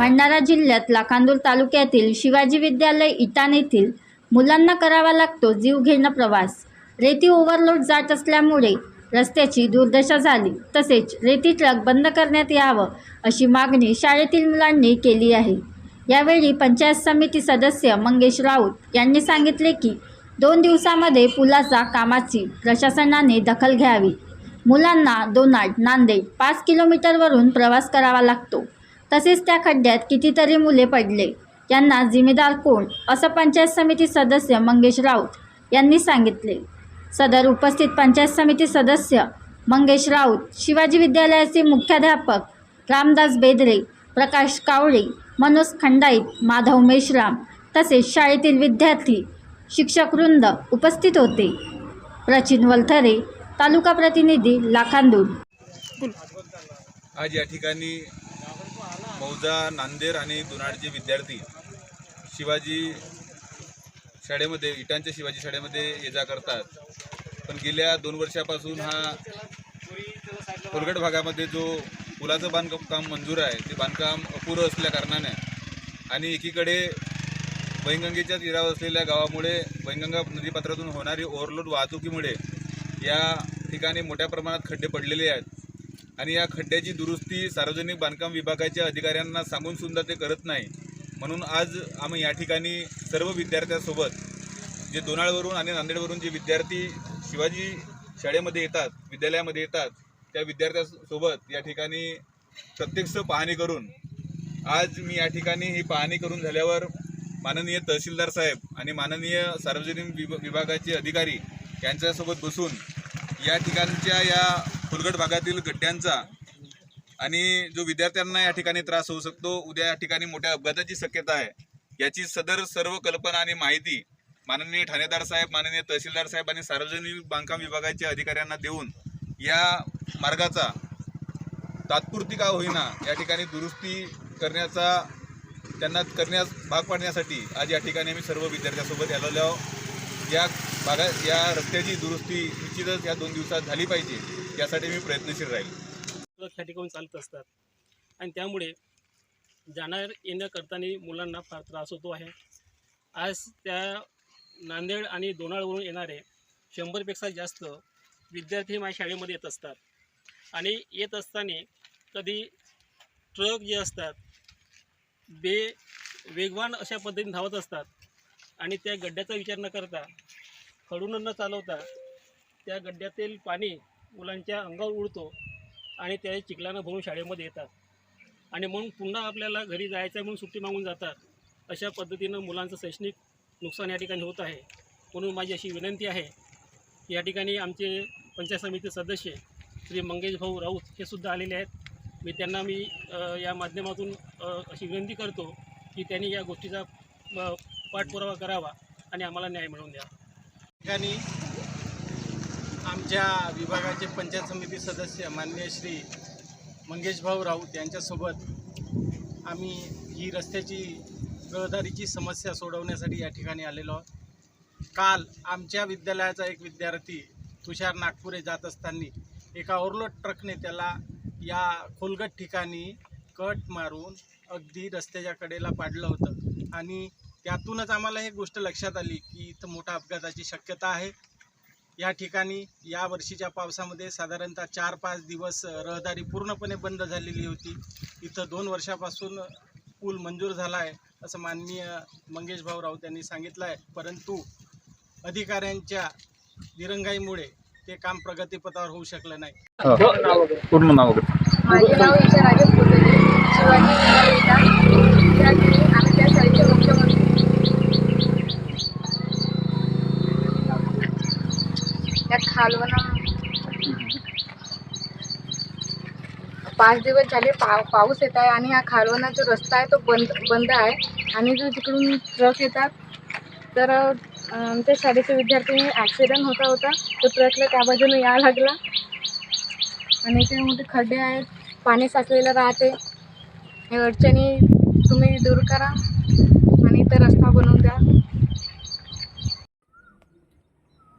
भंडारा जिल्ह्यात लाखांदूर तालुक्यातील शिवाजी विद्यालय इटान येथील मुलांना करावा लागतो जीवघेणा प्रवास. रेती ओव्हरलोड जात असल्यामुळे रस्त्याची दुर्दशा झाली. तसेच रेती ट्रक बंद करण्यात यावं अशी मागणी शाळेतील मुलांनी केली आहे. यावेळी पंचायत समिती सदस्य मंगेश राऊत यांनी सांगितले की दोन दिवसामध्ये पुलाचा कामाची प्रशासनाने दखल घ्यावी. मुलांना दोनाड नांदेड पाच किलोमीटरवरून प्रवास करावा लागतो. तसेच त्या खड्ड्यात कितीतरी मुले पडले. यांना जिम्मेदार कोण? असं पंचायत समिती सदस्य मंगेश राऊत यांनी सांगितले. सदर उपस्थित पंचायत समिती सदस्य मंगेश राऊत शिवाजी विद्यालयाचे मुख्याध्यापक रामदास बेदरे प्रकाश कावळे मनोज खंडाईत माधव मेश्राम तसेच शाळेतील विद्यार्थी शिक्षकवृंद उपस्थित होते. प्रचिन वलथरे तालुका प्रतिनिधी लाखांदूर. आज या ठिकाणी मौजा नांदेड आणि दुनाडचे विद्यार्थी शिवाजी शाळेमध्ये इटांच्या शिवाजी शाळेमध्ये ये जा करतात. पण गेल्या दोन वर्षापासून हा कोलगट भागामध्ये जो पुलाचं बांधकाम काम मंजूर आहे ते बांधकाम अपुरं असल्या कारणाने आणि एकीकडे वैनगंगेच्या तीरावर असलेल्या गावामुळे वैनगंगा नदीपात्रातून होणारी ओव्हरलोड वाहतुकीमुळे या ठिकाणी मोठ्या प्रमाणात खड्डे पडलेले आहेत. आणि या खड्ड्याची दुरुस्ती सार्वजनिक बांधकाम विभागाच्या अधिकाऱ्यांना सांगून सुद्धा ते करत नाही. म्हणून आज आम्ही या ठिकाणी सर्व विद्यार्थ्यांसोबत जे दोनाळवरून आणि नांदेडवरून जे विद्यार्थी शिवाजी शाळेमध्ये येतात विद्यालयामध्ये येतात त्या विद्यार्थ्यांसोबत या ठिकाणी प्रत्यक्ष पाहणी करून आज मी या ठिकाणी ही पाहणी करून झाल्यावर माननीय तहसीलदार साहेब आणि माननीय सार्वजनिक विभ विभागाचे अधिकारी यांच्यासोबत बसून या ठिकाणच्या या फुलगड भागातील गड्ड्यांचा आणि जो विद्यार्थ्यांना या ठिकाणी त्रास होऊ शकतो उद्या या ठिकाणी मोठ्या अपघाताची शक्यता आहे याची सदर सर्व कल्पना आणि माहिती माननीय ठाणेदार साहेब माननीय तहसीलदार साहेब आणि सार्वजनिक बांधकाम विभागाच्या अधिकाऱ्यांना देऊन या मार्गाचा तात्पुरती का होईना या ठिकाणी दुरुस्ती करण्याचा त्यांना करण्यास भाग पाडण्यासाठी आज या ठिकाणी आम्ही सर्व विद्यार्थ्यांसोबत आलेलो आहोत. या भागा या रस्त्याची दुरुस्ती निश्चितच या दोन दिवसात झाली पाहिजे यासाठी मी प्रयत्नशील राहील. ट्रक त्या ठिकाणी चालत असतात. आणि त्यामुळे जाणार येण्या करताना मुलांना फार त्रास होतो आहे. आज त्या नांदेड आणि दोनाळवरून येणारे शंभरपेक्षा जास्त विद्यार्थी माझ्या शाळेमध्ये येत असतात. आणि येत असताना कधी ट्रक जे असतात बे वेगवान अशा पद्धतीने धावत असतात. आणि त्या गड्ड्याचा विचार न करता खडून न चालवता त्या गड्ड्यातील पाणी मुलांच्या अंगावर उडतो आणि त्या चिखलानं भरून शाळेमध्ये येतात. आणि म्हणून पुन्हा आपल्याला घरी जायचं आहे म्हणून सुट्टी मागून जातात. अशा पद्धतीनं मुलांचं शैक्षणिक नुकसान या ठिकाणी होत आहे. म्हणून माझी अशी विनंती आहे की या ठिकाणी आमचे पंचायत समिती सदस्य श्री मंगेश भाऊ राऊत हे सुद्धा आलेले आहेत. मी त्यांना मी या माध्यमातून अशी विनंती करतो की त्यांनी या गोष्टीचा पाठपुरावा करावा आणि आम्हाला न्याय मिळवून द्या. ठिकाणी आमच्या विभागाचे पंचायत समिती सदस्य माननीय श्री मंगेश भाऊ राऊत यांच्यासोबत आम्ही ही रस्त्याची रहदारीची समस्या सोडवण्यासाठी या ठिकाणी आलेलो आहोत. काल आमच्या विद्यालयाचा एक विद्यार्थी तुषार नागपुरे जात असताना एका ओव्हरलोड ट्रकने त्याला या खोलगट ठिकाणी कट मारून अगदी रस्त्याच्या कडेला पाडलं होतं आणि त्यातूनच आम्हाला ही गोष्ट लक्षात आली की इथं मोठ्या अपघाताची शक्यता आहे. या ठिकाणी या वर्षीच्या पावसामध्ये साधारणतः चार पाच दिवस रहदारी पूर्णपणे बंद झालेली होती. इथं दोन वर्षापासून पूल मंजूर झाला आहे असं माननीय मंगेश भाऊ राऊत यांनी सांगितलं आहे परंतु अधिकाऱ्यांच्या दिरंगाईमुळे ते काम प्रगतीपथावर होऊ शकलं नाही. पूर्ण नाव माझे नाव ईशा राजे शिवाजी विद्यापीठात विद्यार्थी आम्ही त्या शाळेचे मुख्यमंत्री त्या खालवण. पाच दिवस झाले पाव पाऊस येत आहे आणि हा खालवणा जो रस्ता आहे तो बंद बंद आहे. आणि जो तिकडून ट्रक येतात तर आमच्या त्या शाळेचे विद्यार्थी ॲक्सिडेंट होता होता. तो ट्रकला त्या बाजूने या लागला. आणि इथे मोठे खड्डे आहेत पाणी साचलेलं राहते. हे अडचणी तुम्ही दूर करा आणि इथं रस्ता बनवून द्या.